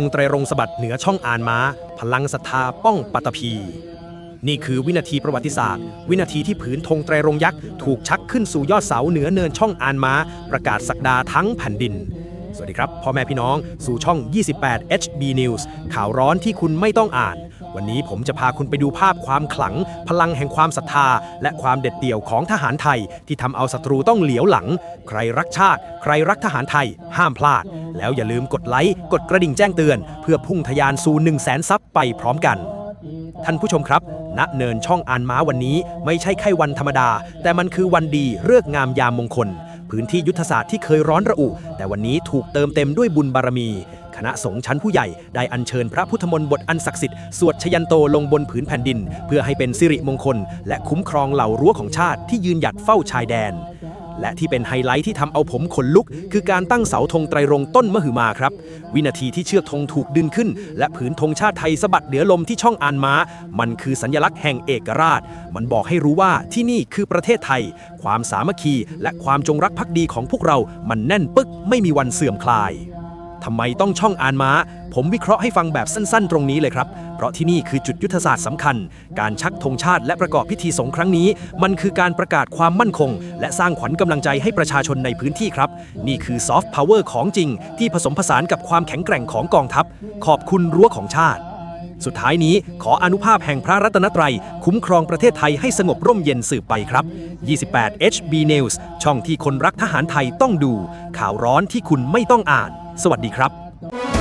งไตรรงสะบัดเหนือช่องอ่านม้า พลังศรัทธาป้องปัตตภี นี่คือวินาทีประวัติศาสตร์ วินาทีที่ผืนธงไตรรงยักษ์ถูกชักขึ้นสู่ยอดเสาเหนือเนินช่องอ่านม้า ประกาศสักดาทั้งแผ่นดิน สวัสดีครับพ่อแม่พี่น้องสู่ช่อง 28 HB News ข่าวร้อนที่คุณไม่ต้องอ่าน วันนี้ผมจะพาคุณไปดูภาพความขลัง พลังแห่งความศรัทธา และความเด็ดเดี่ยวของทหารไทย ที่ทำเอาศัตรูต้องเหลียวหลัง ใครรักชาติ ใครรักทหารไทย ห้ามพลาด แล้วอย่าลืมกดไลค์กดกระดิ่งแจ้งเตือน เพื่อพุ่งทะยานสู่1 0 0 0 0แสนซับไปพร้อมกัน ท่านผู้ชมครับ ณเนินช่องอานม้าวันนี้ ไม่ใช่แค่วันธรรมดา แต่มันคือวันดีเลิกษ์งามยามมงคล พื้นที่ยุทธศาสตร์ที่เคยร้อนระอุ แต่วันนี้ถูกเติมเต็มด้วยบุญบารมี คณะสงฆ์ชั้นผู้ใหญ่ได้อัญเชิญพระพุทธมนต์บทอันศักดิ์สิทธิ์สวดชยันโตลงบนผืนแผ่นดิน เพื่อให้เป็นสิริมงคล และคุ้มครองเหล่ารั้วของชาติที่ยืนหยัดเฝ้าชายแดน และที่เป็นไฮไลท์ที่ทำเอาผมขนลุก คือการตั้งเสาธงไตรรงต้นมหึมาครับ วินาทีที่เชือกธงถูกดึงขึ้น และผืนธงชาติไทยสะบัดเหนือลมที่ช่องอานม้า มันคือสัญลักษณ์แห่งเอกราช มันบอกให้รู้ว่าที่นี่คือประเทศไทย ความสามัคคี และความจงรักภักดีของพวกเรา มันแน่นปึกไม่มีวันเสื่อมคลาย ทำไมต้องช่องอานม้า ผมวิเคราะห์ให้ฟังแบบสั้นๆ ตรงนี้เลยครับ เพราะที่นี่คือจุดยุทธศาสตร์สำคัญ การชักธงชาติและประกอบพิธีสงฆ์ครั้งนี้ มันคือการประกาศความมั่นคง และสร้างขวัญกำลังใจให้ประชาชนในพื้นที่ครับ นี่คือซอฟต์พาวเวอร์ของจริง ที่ผสมผสานกับความแข็งแกร่งของกองทัพ ขอบคุณรั้วของชาติ สุดท้ายนี้ขออนุภาพแห่งพระรัตนตรัย คุ้มครองประเทศไทยให้สงบร่มเย็นสืบไปครับ 28 HB News ช่องที่คนรักทหารไทยต้องดู ข่าวร้อนที่คุณไม่ต้องอ่าน สวัสดีครับ